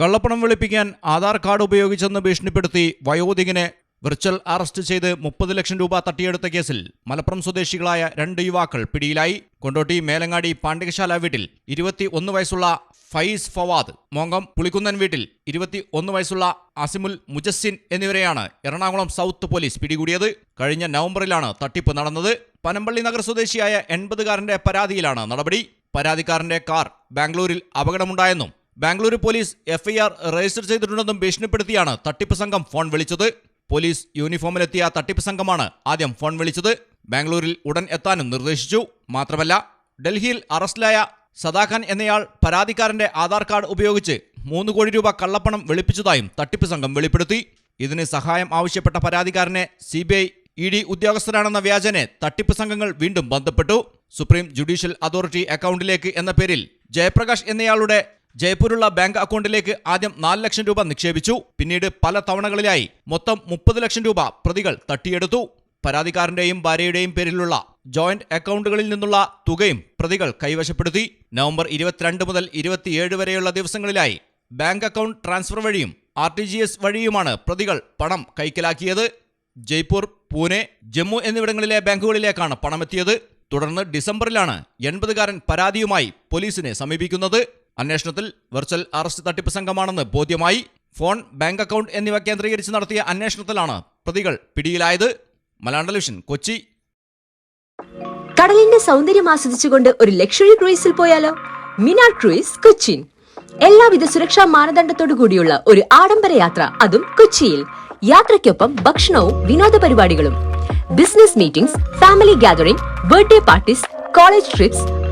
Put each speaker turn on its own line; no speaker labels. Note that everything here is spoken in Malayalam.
കള്ളപ്പണം വെളുപ്പിക്കാൻ ആധാർ കാർഡ് ഉപയോഗിച്ചെന്ന് ഭീഷണിപ്പെടുത്തി വയോധികനെ വിർച്വൽ അറസ്റ്റ് ചെയ്ത് മുപ്പത് ലക്ഷം രൂപ തട്ടിയെടുത്ത കേസിൽ മലപ്പുറം സ്വദേശികളായ രണ്ട് യുവാക്കൾ പിടിയിലായി. കൊണ്ടോട്ടി മേലങ്ങാടി പാണ്ഡികശാല വീട്ടിൽ ഇരുപത്തി ഒന്ന് വയസ്സുള്ള ഫൈസ് ഫവാദ് മോങ്കം പുളിക്കുന്നൻ വീട്ടിൽ ഇരുപത്തി ഒന്ന് വയസ്സുള്ള അസിമുൽ മുജസ്സിൻ എന്നിവരെയാണ് എറണാകുളം സൗത്ത് പോലീസ് പിടികൂടിയത്. കഴിഞ്ഞ നവംബറിലാണ് തട്ടിപ്പ് നടന്നത്. പനമ്പള്ളി നഗർ സ്വദേശിയായ എൺപതുകാരന്റെ പരാതിയിലാണ് നടപടി. പരാതിക്കാരന്റെ കാർ ബാംഗ്ലൂരിൽ അപകടമുണ്ടായെന്നും ബാംഗ്ലൂരു പോലീസ് എഫ്ഐആർ രജിസ്റ്റർ ചെയ്തിട്ടുണ്ടെന്നും ഭീഷണിപ്പെടുത്തിയാണ് തട്ടിപ്പ് സംഘം ഫോൺ വിളിച്ചത്. പോലീസ് യൂണിഫോമിലെത്തിയ തട്ടിപ്പ് സംഘമാണ് ആദ്യം ഫോൺ വിളിച്ചത്. ബാംഗ്ലൂരിൽ ഉടൻ എത്താനും നിർദ്ദേശിച്ചു. മാത്രമല്ല ഡൽഹിയിൽ അറസ്റ്റിലായ സദാഖാൻ എന്നയാൾ പരാതിക്കാരന്റെ ആധാർ കാർഡ് ഉപയോഗിച്ച് മൂന്ന് കോടി രൂപ കള്ളപ്പണം വെളുപ്പിച്ചതായും തട്ടിപ്പ് സംഘം വെളിപ്പെടുത്തി. ഇതിന് സഹായം ആവശ്യപ്പെട്ട പരാതിക്കാരനെ C B I E D ഉദ്യോഗസ്ഥരാണെന്ന വ്യാജനെ തട്ടിപ്പ് സംഘങ്ങൾ വീണ്ടും ബന്ധപ്പെട്ടു. സുപ്രീം ജുഡീഷ്യൽ അതോറിറ്റി അക്കൗണ്ടിലേക്ക് എന്ന പേരിൽ ജയപ്രകാശ് എന്നയാളുടെ ജയ്പൂരുള്ള ബാങ്ക് അക്കൗണ്ടിലേക്ക് ആദ്യം നാല് ലക്ഷം രൂപ നിക്ഷേപിച്ചു. പിന്നീട് പല തവണകളിലായി മൊത്തം മുപ്പത് ലക്ഷം രൂപ പ്രതികൾ തട്ടിയെടുത്തു. പരാതിക്കാരന്റെയും ഭാര്യയുടെയും പേരിലുള്ള ജോയിന്റ് അക്കൗണ്ടുകളിൽ നിന്നുള്ള തുകയും പ്രതികൾ കൈവശപ്പെടുത്തി. നവംബർ ഇരുപത്തിരണ്ട് മുതൽ ഇരുപത്തിയേഴ് വരെയുള്ള ദിവസങ്ങളിലായി ബാങ്ക് അക്കൗണ്ട് ട്രാൻസ്ഫർ വഴിയും ആർ ടി ജി എസ് വഴിയുമാണ് പ്രതികൾ പണം കൈക്കലാക്കിയത്. ജയ്പൂർ പൂനെ ജമ്മു എന്നിവിടങ്ങളിലെ ബാങ്കുകളിലേക്കാണ് പണമെത്തിയത്. തുടർന്ന് ഡിസംബറിലാണ് എൺപതുകാരൻ പരാതിയുമായി പോലീസിനെ സമീപിക്കുന്നത്. അന്വേഷണത്തിൽ വെർച്വൽ അറസ്റ്റ് തട്ടിപ്പ് സംഘമാണെന്ന് ബോധ്യമായി ഫോൺ ബാങ്ക് അക്കൗണ്ട് എന്നിവ കേന്ദ്രീകരിച്ച് നടത്തിയ അന്വേഷണത്തിലാണ് പ്രതികൾ പിടിയിലായത്. മലയാളം ടെലിവിഷൻ കൊച്ചി.
കടലിന്റെ സൗന്ദര്യം ആസ്വദിച്ചുകൊണ്ട് ഒരു ലക്ഷറി ക്രൂയിസിൽ പോയാലോ? മിനാർ ക്രൂയിസ് കൊച്ചിൻ എല്ലാവിധ സുരക്ഷാ മാനദണ്ഡത്തോടു കൂടിയുള്ള ഒരു ആഡംബര യാത്ര അതും കൊച്ചിയിൽ. യാത്രയ്ക്കൊപ്പം ഭക്ഷണവും വിനോദ പരിപാടികളും. Business meetings family gathering birthday parties college trips